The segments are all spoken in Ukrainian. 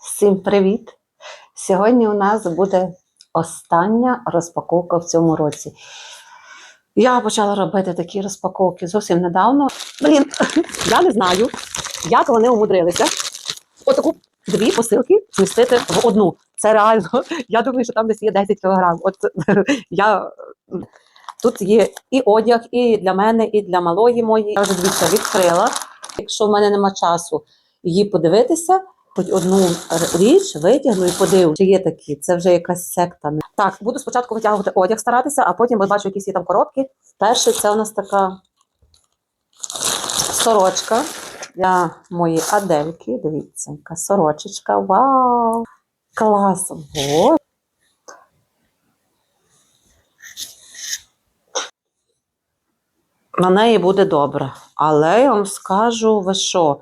Всім привіт! Сьогодні у нас буде остання розпаковка в цьому році. Я почала робити такі розпаковки зовсім недавно. Блін, я не знаю, як вони умудрилися. Отаку дві посилки змістити в одну. Це реально. Я думаю, що там десь є 10 кілограм. От я тут є і одяг, і для мене, і для малої моєї. Я вже дивіться, відкрила. Якщо в мене нема часу її подивитися, хоч одну річ витягну і подивлю, чи є такі. Це вже якась секта. Так, буду спочатку витягувати одяг, старатися, а потім бачу, якісь є там коробки. Перше, це у нас така сорочка для моєї Адельки. Дивіться, яка сорочечка. Вау! Клас! Во! На неї буде добре. Але я вам скажу, ви що?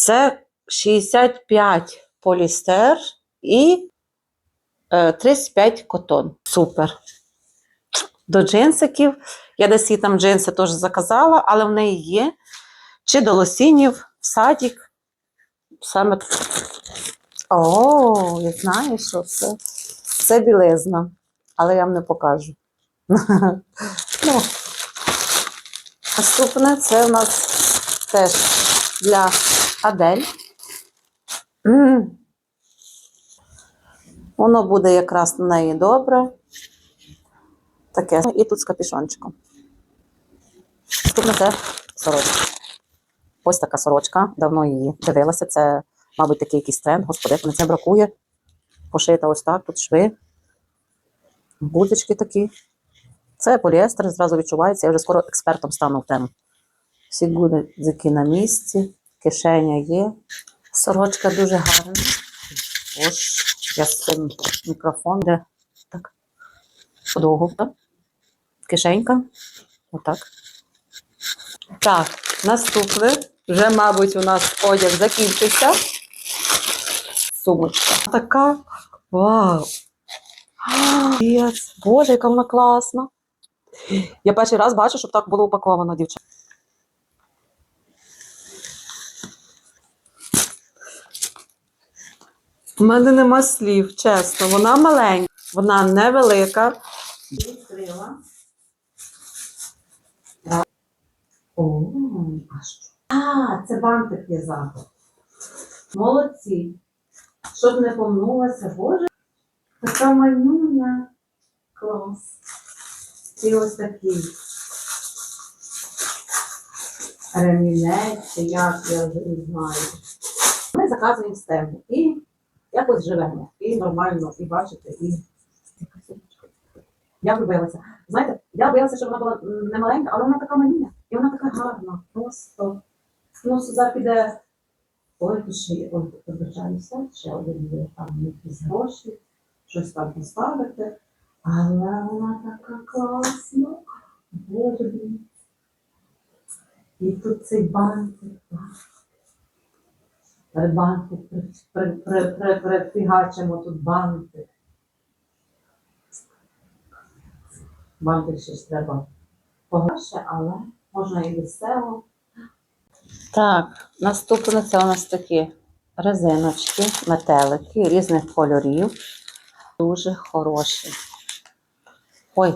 Це 65 полістер і е, 35 котон. Супер. До джинсиків. Я десь їй там джинси теж заказала, але в неї є. Чи до лосінів, садік. Саме. О, я знаю, що це. Це білизна, але я вам не покажу. Ну, Наступне це у нас теж для Адель. М. Воно буде якраз на неї добре. Таке. І тут з капішончиком. Наступне це сорочка. Ось така сорочка. Давно її дивилася. Це, мабуть, такий якийсь тренд. Господи, мені це бракує. Пошита ось так, тут шви. Гудзички такі. Це поліестер, зразу відчувається. Я вже скоро експертом стану в тему. Всі гудзики на місці, кишеня є. Сорочка дуже гарна. Ось, я з цим мікрофон, де так. Подовго. Кишенька. Отак. Так, наступне. Вже, мабуть, у нас одяг закінчився. Сумочка. Така. Вау! Боже, яка вона класна. Я перший раз бачу, щоб так було упаковано, дівчата. У мене нема слів, чесно. Вона маленька, вона невелика. Відкрила. О, а що? А, це бантик в'язати. Молодці. Щоб не помнулася, боже. Така манюня. Клас. І ось такий. Ремінець, як я вже не знаю. Ми заказуємо з. І якось живемо. І нормально, і бачите, і. Я влюбилася. Знаєте, я боялася, що вона була не маленька, але вона така манюня. І вона така гарна. Просто. Ну, зараз піде. Ой, ще ой, вибачаюся, ще один є там якісь гроші, щось там поставити. Але вона така класна. Боже. І тут цей бантик. При, прифігачимо тут бантик. Бантик ще треба погорше, але можна і цього. Так, наступне це у нас такі резиночки, метелики різних кольорів. Дуже хороші. Ой,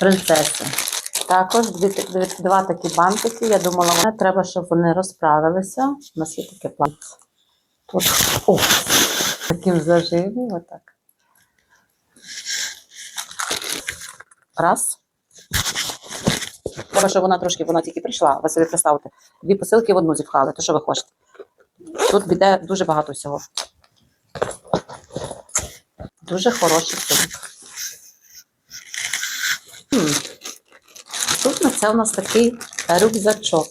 принцеси. Також дві, дві, два такі бантики. Я думала, вони треба, щоб вони розправилися. У нас є таке план. Тут о, таким заживі, отак. Раз. Треба, щоб вона трошки, вона тільки прийшла. Ви собі представте. Дві посилки в одну зіпхали. То що ви хочете? Тут піде дуже багато всього. Дуже хороший сумок. Хм. Тут на це у нас такий рюкзачок.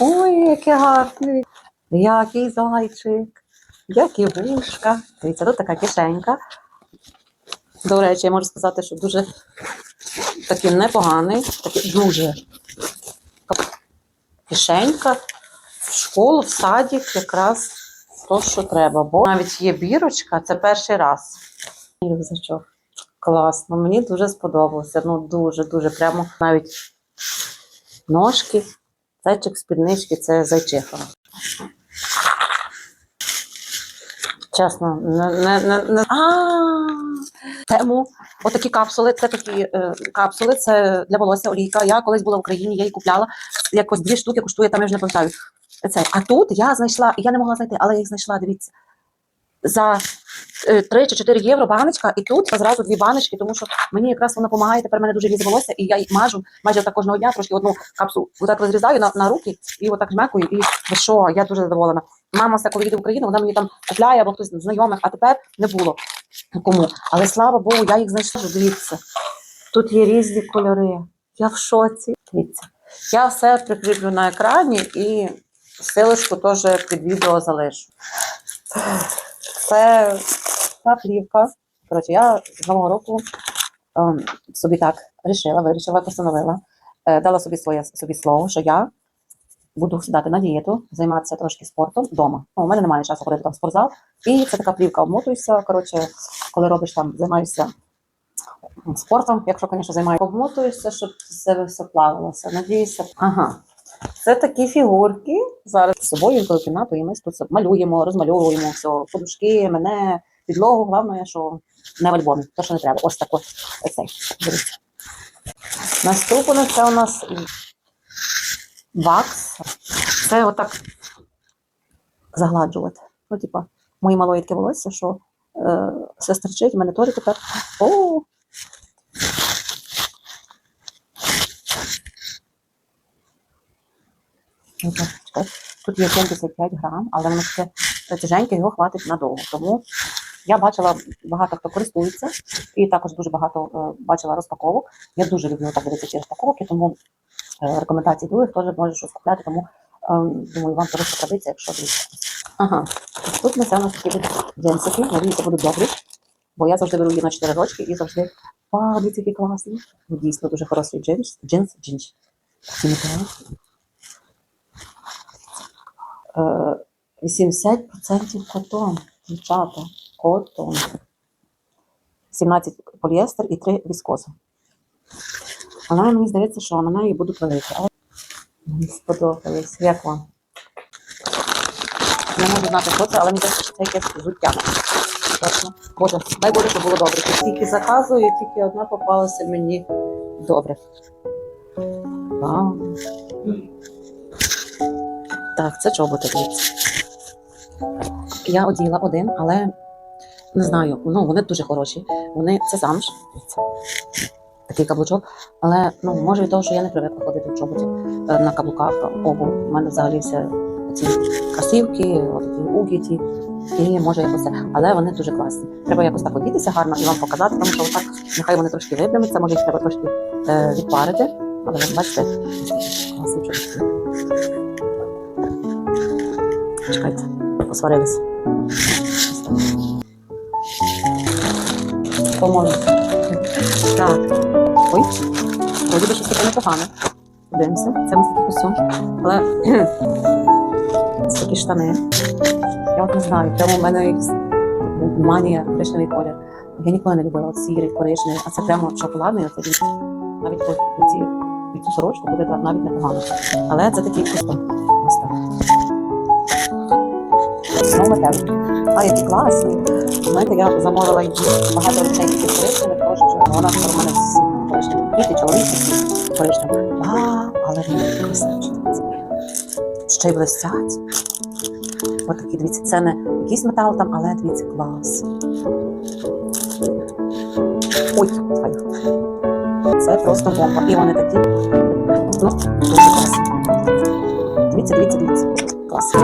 Ой, який гарний. Який зайчик, які вушка. Дивіться, тут така кишенька. До речі, я можу сказати, що дуже такий непоганий, такий дуже кишенька. В школу, в садик якраз то, що треба. Бо навіть є бірочка, це перший раз. Рюкзачок. Класно, мені дуже сподобався. Ну, дуже, дуже прямо навіть ножки Зайчик спіднички це зайчиха. Чесно, не, не, не, не... А, тему. Отакі капсули, це такі е, капсули, це для волосся олійка. Я колись була в Україні, я її купляла. Якось дві штуки коштує, там я вже не пам'ятаю. Це. А тут я знайшла, я не могла знайти, але я їх знайшла, дивіться. За 3 чи 4 євро баночка, і тут зразу дві баночки, тому що мені якраз вона допомагає. Тепер мене дуже лізе і я їх мажу майже так кожного дня, трошки одну капсулу отак розрізаю на, на руки і отак жмекую. І що, я дуже задоволена. Мама все, коли їде в Україну, вона мені там купляє або хтось знайомих, а тепер не було кому. Але слава Богу, я їх знайшла. Дивіться, тут є різні кольори. Я в шоці. Дивіться. Я все прикріплю на екрані і силочку теж під відео залишу. Це та плівка. Коротше, я з нового року ем, собі так рішила, вирішила, постановила, е, дала собі своє собі слово, що я буду сідати на дієту, займатися трошки спортом вдома. Ну, у мене немає часу ходити там в спортзал. І це така плівка обмотуєшся. Коротше, коли робиш там, займаєшся спортом, якщо, звісно, займаєшся, обмотуєшся, щоб все все плавилося. Надіюся. Ага. Це такі фігурки. Зараз з собою в кімнату, і ми тут малюємо, розмальовуємо все, подушки, мене, підлогу. Головне, що не в альбомі, то, що не треба. Ось так от. Оцей. Дивіться. Наступне це у нас вакс. Це отак загладжувати. Ну, типа, мої малої волосся, що е, в мене теж тепер. О! Ну, так, чекай. Тут є 75 грам, але воно таке тяженьке, його хватить надовго. Тому я бачила багато хто користується, і також дуже багато е, бачила розпаковок. Я дуже люблю так дивитися ці розпаковки, тому е, рекомендації других теж може щось купляти, тому е, думаю, вам теж традиція, якщо дивіться. Ага, тут ми нас такі джинсики, надіюся, будуть добрі, бо я завжди беру її на 4 рочки і завжди, вау, дивіться, які класні. Дійсно, дуже хороший джинс, джинс, джинс. Металеві. Е, 80% котон, дівчата, котон. 17 поліестер і 3 віскоза. Але мені здається, що на неї будуть великі. Але мені сподобались. Як вам? Не можу знати, що це, але мені здається, що це якесь взуття. Боже, дай Боже, щоб було добре. Тільки заказую, тільки одна попалася мені добре. Вау. Так, це чоботи. Я оділа один, але не знаю, ну вони дуже хороші. Вони це. Дивіться. Такий каблучок. Але ну, може від того, що я не привикла ходити в чоботі е, на каблуках обув. У мене взагалі все ці красивки, такі угіті. І може якось це. Але вони дуже класні. Треба якось так одітися гарно і вам показати, тому що отак нехай вони трошки випрямляться, може їх треба трошки е, відпарити. Але ви бачите, класні чоботи. Чекайте, посварилися. По-моєму. Так. Ой, вроді би щось таке непогане. Подивимося. Це такий костюм. Але такі штани. Я от не знаю, прямо у мене якась манія коричневий колір. Я ніколи не любила от сірий, коричневий, а це прямо шоколадний, оце. Навіть по ці, сорочку буде навіть непогано. Але це такий костюм. Ось так. Знову метелик. А, який класний. Знаєте, я замовила її багато речей таких коричневих, тому що вона в мене всі коричневі. Діти, чоловіки коричневі. А, але вони красиві. Ще й блистять. Ось такі, дивіться, це не якийсь метал там, але дивіться, клас. Ой. Це просто бомба. І вони такі. Ну, дуже класні. Дивіться, дивіться, дивіться. Клас.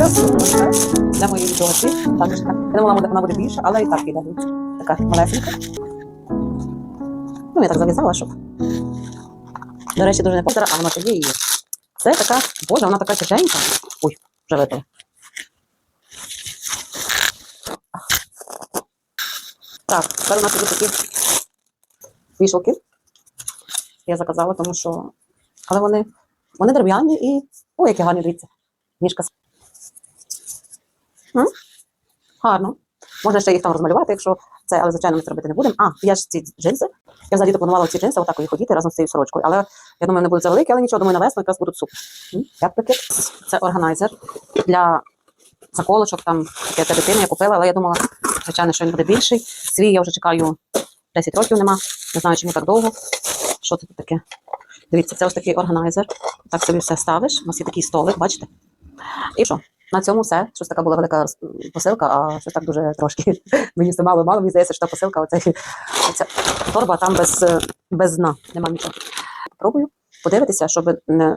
Така для моєї доці. Також така. Я думала, вона буде більша, але і так. Дивіться. Така малесенька. Ну, я так зав'язала, щоб. До речі, дуже не постара, а вона є її. Це така, боже, вона така тяженька. Ой, вже випала. Так, тепер у нас ідуть такі вішалки. Я заказала, тому що. Але вони, вони дерев'яні і. Ой, які гарні, дивіться. Ніжка. М? Гарно. Можна ще їх там розмалювати, якщо це, але звичайно ми це робити не будемо. А, я ж ці джинси. Я взагалі планувала ці джинси отак їх ходити разом з цією сорочкою. Але я думаю, вони будуть завеликі, але нічого, думаю, на весну якраз будуть супер. М, Як пакет? Це органайзер для заколочок, там таке для дитини я купила, але я думала, звичайно, що він буде більший. Свій я вже чекаю 10 років нема. Не знаю, чому так довго. Що це тут таке? Дивіться, це ось такий органайзер. Так собі все ставиш. У нас є такий столик, бачите? І що? На цьому все. Щось така була велика посилка, а щось так дуже трошки. Мені все мало мало. Мені здається, що та посилка, оця, оця торба там без, без дна. Нема нічого. Попробую подивитися, щоб не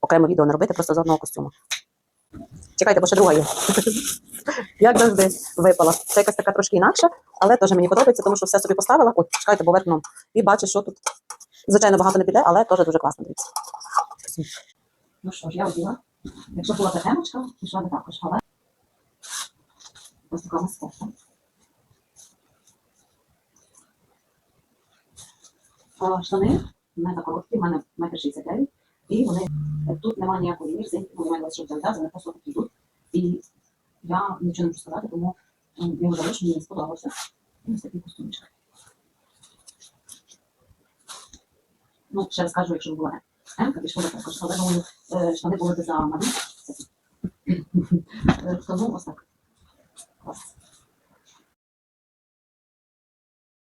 окремо відео не робити просто з одного костюму. Чекайте, бо ще друга є. Як завжди випала. Це якась така трошки інакша, але теж мені подобається, тому що все собі поставила. Ой, чекайте, бо. І бачиш, що тут. Звичайно, багато не піде, але теж дуже класно дивіться. Ну що ж, я оділа. Якщо була темочка, пішла не також, але ось така мистецтва. Штани не так короткі, в мене метр 69, і вони е, тут немає ніякої мірзи, вони мають лише взяти, вони просто такі йдуть. І я нічого не можу сказати, тому його залишу, мені сподобався. Ось такий костюмчик. Ну, ще раз кажу, якщо була Штанка пішла також, але були, штани були без аману. Тому ось так. Клас.